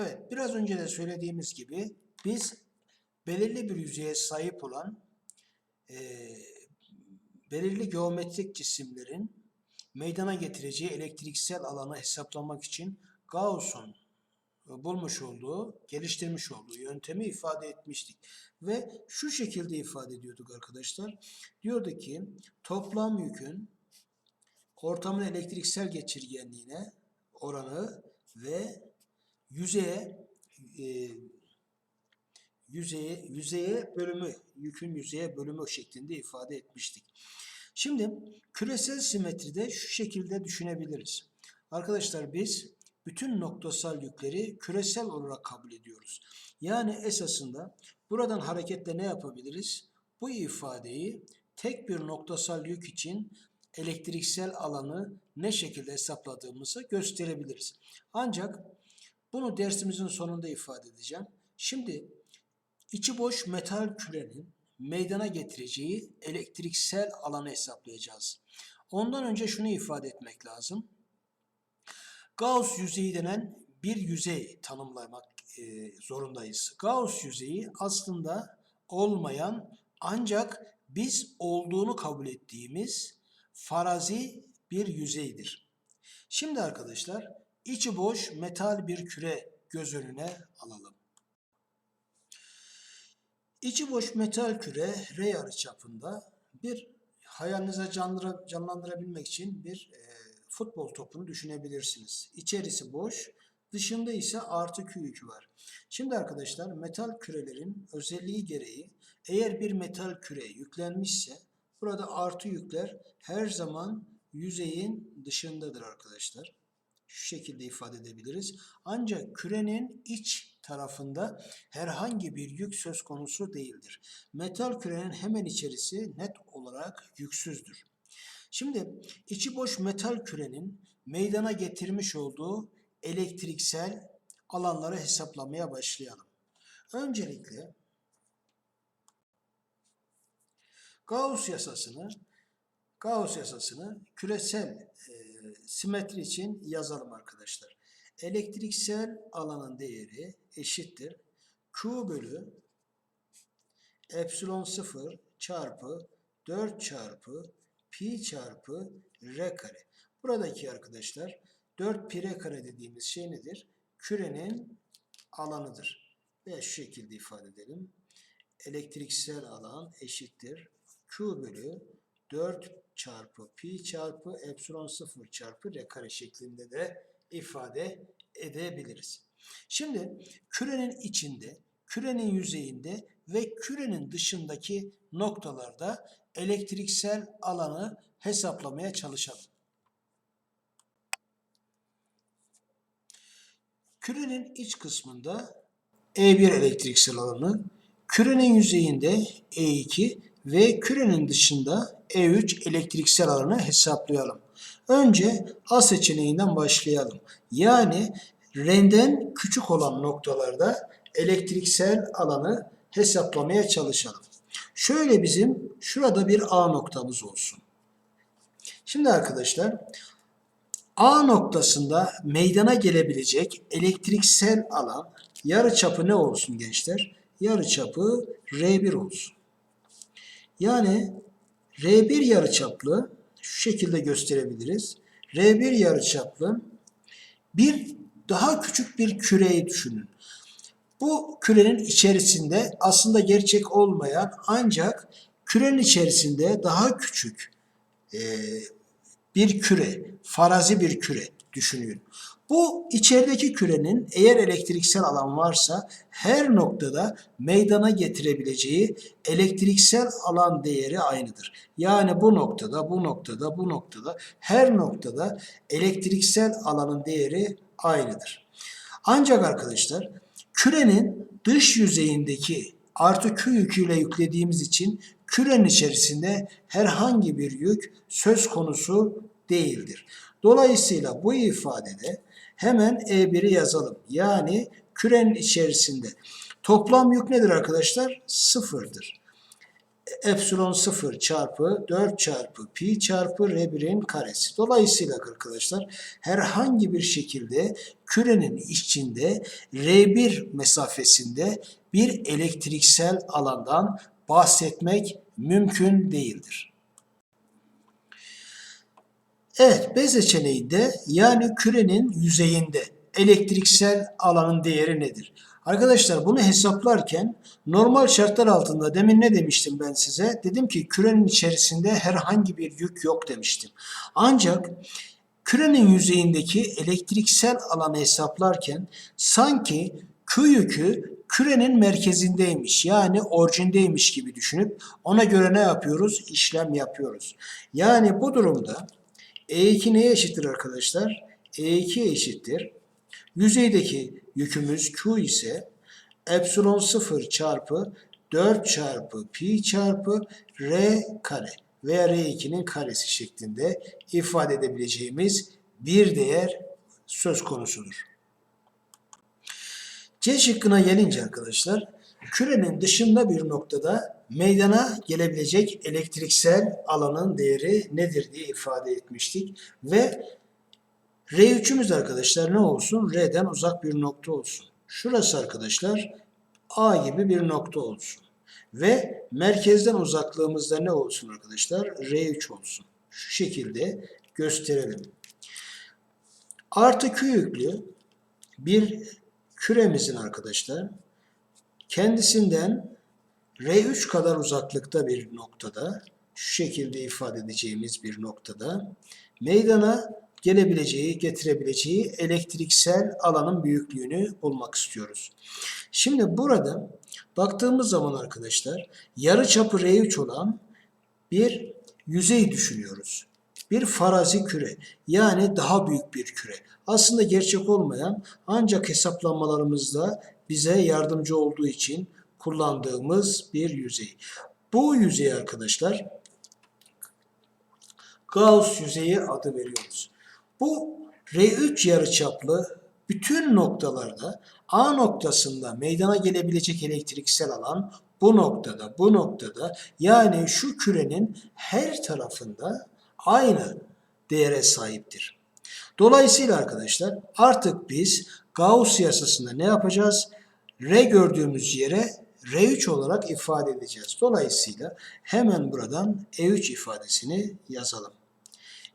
Evet, biraz önce de söylediğimiz gibi biz belirli bir yüzeye sahip olan eee, belirli geometrik cisimlerin meydana getireceği elektriksel alanı hesaplamak için Gauss'un e, bulmuş olduğu, geliştirmiş olduğu yöntemi ifade etmiştik. Ve şu şekilde ifade ediyorduk arkadaşlar. Diyordu ki toplam yükün ortamın elektriksel geçirgenliğine oranı ve yüzeye e, yüzeye yüzeye bölümü yükün yüzeye bölümü şeklinde ifade etmiştik. Şimdi küresel simetride şu şekilde düşünebiliriz. Arkadaşlar biz bütün noktasal yükleri küresel olarak kabul ediyoruz. Yani esasında buradan hareketle ne yapabiliriz? Bu ifadeyi tek bir noktasal yük için elektriksel alanı ne şekilde hesapladığımızı gösterebiliriz. Ancak bunu dersimizin sonunda ifade edeceğim. Şimdi içi boş metal kürenin meydana getireceği elektriksel alanı hesaplayacağız. Ondan önce şunu ifade etmek lazım. Gauss yüzeyi denen bir yüzey tanımlamak e, zorundayız. Gauss yüzeyi aslında olmayan ancak biz olduğunu kabul ettiğimiz farazi bir yüzeydir. Şimdi arkadaşlar içi boş metal bir küre göz önüne alalım. İçi boş metal küre R yarıçapında bir hayalinize canlandıra- canlandırabilmek için bir e, futbol topunu düşünebilirsiniz. İçerisi boş, dışında ise artı Q yükü var. Şimdi arkadaşlar metal kürelerin özelliği gereği eğer bir metal küre yüklenmişse burada artı yükler her zaman yüzeyin dışındadır arkadaşlar. Şu şekilde ifade edebiliriz. Ancak kürenin iç tarafında herhangi bir yük söz konusu değildir. Metal kürenin hemen içerisi net olarak yüksüzdür. Şimdi içi boş metal kürenin meydana getirmiş olduğu elektriksel alanları hesaplamaya başlayalım. Öncelikle Gauss yasasını Gauss yasasını küresel e, simetri için yazalım arkadaşlar. Elektriksel alanın değeri eşittir. Q bölü epsilon 0 çarpı 4 çarpı pi çarpı r kare. Buradaki arkadaşlar 4 pi r kare dediğimiz şey nedir? Kürenin alanıdır. Ve şu şekilde ifade edelim. Elektriksel alan eşittir. Q bölü 4 çarpı pi çarpı epsilon 0 çarpı r kare şeklinde de ifade edebiliriz. Şimdi kürenin içinde, kürenin yüzeyinde ve kürenin dışındaki noktalarda elektriksel alanı hesaplamaya çalışalım. Kürenin iç kısmında E1 elektriksel alanı, kürenin yüzeyinde E2 ve kürenin dışında E3 elektriksel alanı hesaplayalım. Önce A seçeneğinden başlayalım. Yani renden küçük olan noktalarda elektriksel alanı hesaplamaya çalışalım. Şöyle bizim şurada bir A noktamız olsun. Şimdi arkadaşlar A noktasında meydana gelebilecek elektriksel alan yarıçapı ne olsun gençler? Yarıçapı R1 olsun. Yani R1 yarıçaplı şu şekilde gösterebiliriz. R1 yarıçaplı bir daha küçük bir küreyi düşünün. Bu kürenin içerisinde aslında gerçek olmayan ancak kürenin içerisinde daha küçük e, bir küre, farazi bir küre düşünün. Bu içerideki kürenin eğer elektriksel alan varsa her noktada meydana getirebileceği elektriksel alan değeri aynıdır. Yani bu noktada, bu noktada, bu noktada her noktada elektriksel alanın değeri aynıdır. Ancak arkadaşlar kürenin dış yüzeyindeki artı Q yüküyle yüklediğimiz için kürenin içerisinde herhangi bir yük söz konusu değildir. Dolayısıyla bu ifadede hemen E1'i yazalım. Yani kürenin içerisinde toplam yük nedir arkadaşlar? Sıfırdır. epsilon 0 çarpı 4 çarpı pi çarpı R1'in karesi. Dolayısıyla arkadaşlar herhangi bir şekilde kürenin içinde R1 mesafesinde bir elektriksel alandan bahsetmek mümkün değildir. Evet, B seçeneğinde yani kürenin yüzeyinde elektriksel alanın değeri nedir? Arkadaşlar bunu hesaplarken normal şartlar altında demin ne demiştim ben size? Dedim ki kürenin içerisinde herhangi bir yük yok demiştim. Ancak kürenin yüzeyindeki elektriksel alanı hesaplarken sanki Q yükü kürenin merkezindeymiş yani orijindeymiş gibi düşünüp ona göre ne yapıyoruz? İşlem yapıyoruz. Yani bu durumda E2 neye eşittir arkadaşlar? E2 eşittir. Yüzeydeki yükümüz Q ise epsilon 0 çarpı 4 çarpı pi çarpı r kare veya r2'nin karesi şeklinde ifade edebileceğimiz bir değer söz konusudur. C şıkkına gelince arkadaşlar kürenin dışında bir noktada meydana gelebilecek elektriksel alanın değeri nedir diye ifade etmiştik ve R3'ümüz arkadaşlar ne olsun? R'den uzak bir nokta olsun. Şurası arkadaşlar A gibi bir nokta olsun. Ve merkezden uzaklığımızda ne olsun arkadaşlar? R3 olsun. Şu şekilde gösterelim. Artı Q yüklü bir küremizin arkadaşlar kendisinden R3 kadar uzaklıkta bir noktada şu şekilde ifade edeceğimiz bir noktada meydana gelebileceği, getirebileceği elektriksel alanın büyüklüğünü bulmak istiyoruz. Şimdi burada baktığımız zaman arkadaşlar yarıçapı R3 olan bir yüzey düşünüyoruz. Bir farazi küre yani daha büyük bir küre. Aslında gerçek olmayan ancak hesaplanmalarımızda bize yardımcı olduğu için kullandığımız bir yüzey. Bu yüzey arkadaşlar Gauss yüzeyi adı veriyoruz. Bu R3 yarıçaplı bütün noktalarda A noktasında meydana gelebilecek elektriksel alan bu noktada, bu noktada yani şu kürenin her tarafında aynı değere sahiptir. Dolayısıyla arkadaşlar artık biz Gauss yasasında ne yapacağız? R gördüğümüz yere R3 olarak ifade edeceğiz. Dolayısıyla hemen buradan E3 ifadesini yazalım.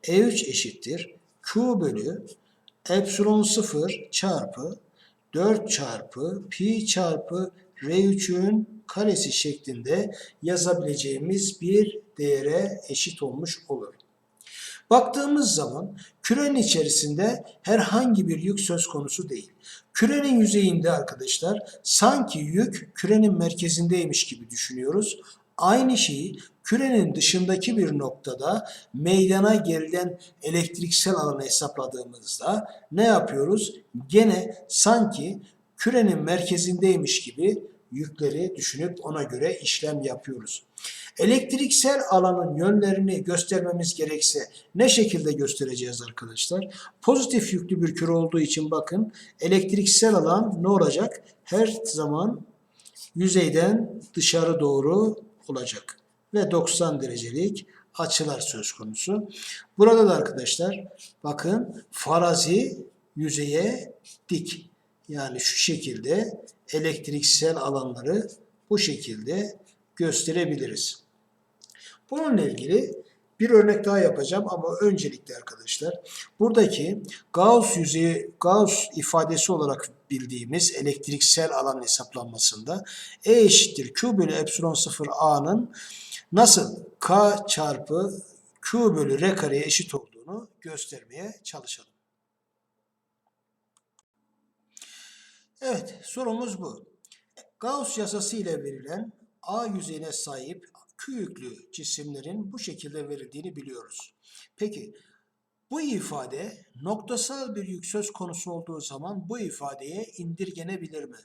E3 eşittir Q bölü epsilon 0 çarpı 4 çarpı pi çarpı R3'ün karesi şeklinde yazabileceğimiz bir değere eşit olmuş olur. Baktığımız zaman kürenin içerisinde herhangi bir yük söz konusu değil. Kürenin yüzeyinde arkadaşlar sanki yük kürenin merkezindeymiş gibi düşünüyoruz. Aynı şeyi kürenin dışındaki bir noktada meydana gelen elektriksel alanı hesapladığımızda ne yapıyoruz? Gene sanki kürenin merkezindeymiş gibi yükleri düşünüp ona göre işlem yapıyoruz. Elektriksel alanın yönlerini göstermemiz gerekse ne şekilde göstereceğiz arkadaşlar? Pozitif yüklü bir küre olduğu için bakın elektriksel alan ne olacak? Her zaman yüzeyden dışarı doğru olacak ve 90 derecelik açılar söz konusu. Burada da arkadaşlar bakın farazi yüzeye dik. Yani şu şekilde elektriksel alanları bu şekilde gösterebiliriz. Bununla ilgili bir örnek daha yapacağım ama öncelikle arkadaşlar buradaki Gauss yüzeyi Gauss ifadesi olarak bildiğimiz elektriksel alan hesaplanmasında E eşittir Q bölü epsilon 0 A'nın nasıl K çarpı Q bölü R kareye eşit olduğunu göstermeye çalışalım. Evet sorumuz bu. Gauss yasası ile verilen A yüzeyine sahip Q yüklü cisimlerin bu şekilde verildiğini biliyoruz. Peki bu ifade noktasal bir yük söz konusu olduğu zaman bu ifadeye indirgenebilir mi?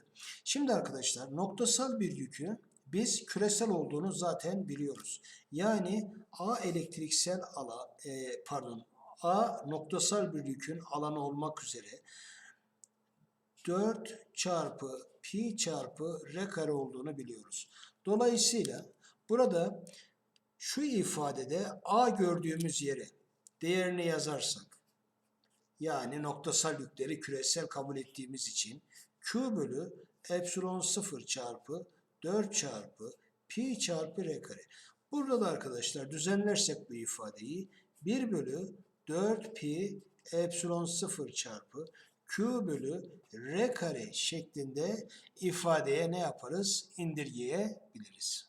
Şimdi arkadaşlar noktasal bir yükü biz küresel olduğunu zaten biliyoruz. Yani A elektriksel alan, e, pardon A noktasal bir yükün alanı olmak üzere 4 çarpı pi çarpı r kare olduğunu biliyoruz. Dolayısıyla Burada şu ifadede A gördüğümüz yere değerini yazarsak yani noktasal yükleri küresel kabul ettiğimiz için Q bölü epsilon 0 çarpı 4 çarpı pi çarpı r kare. Burada da arkadaşlar düzenlersek bu ifadeyi 1 bölü 4 pi epsilon 0 çarpı Q bölü R kare şeklinde ifadeye ne yaparız? İndirgeyebiliriz.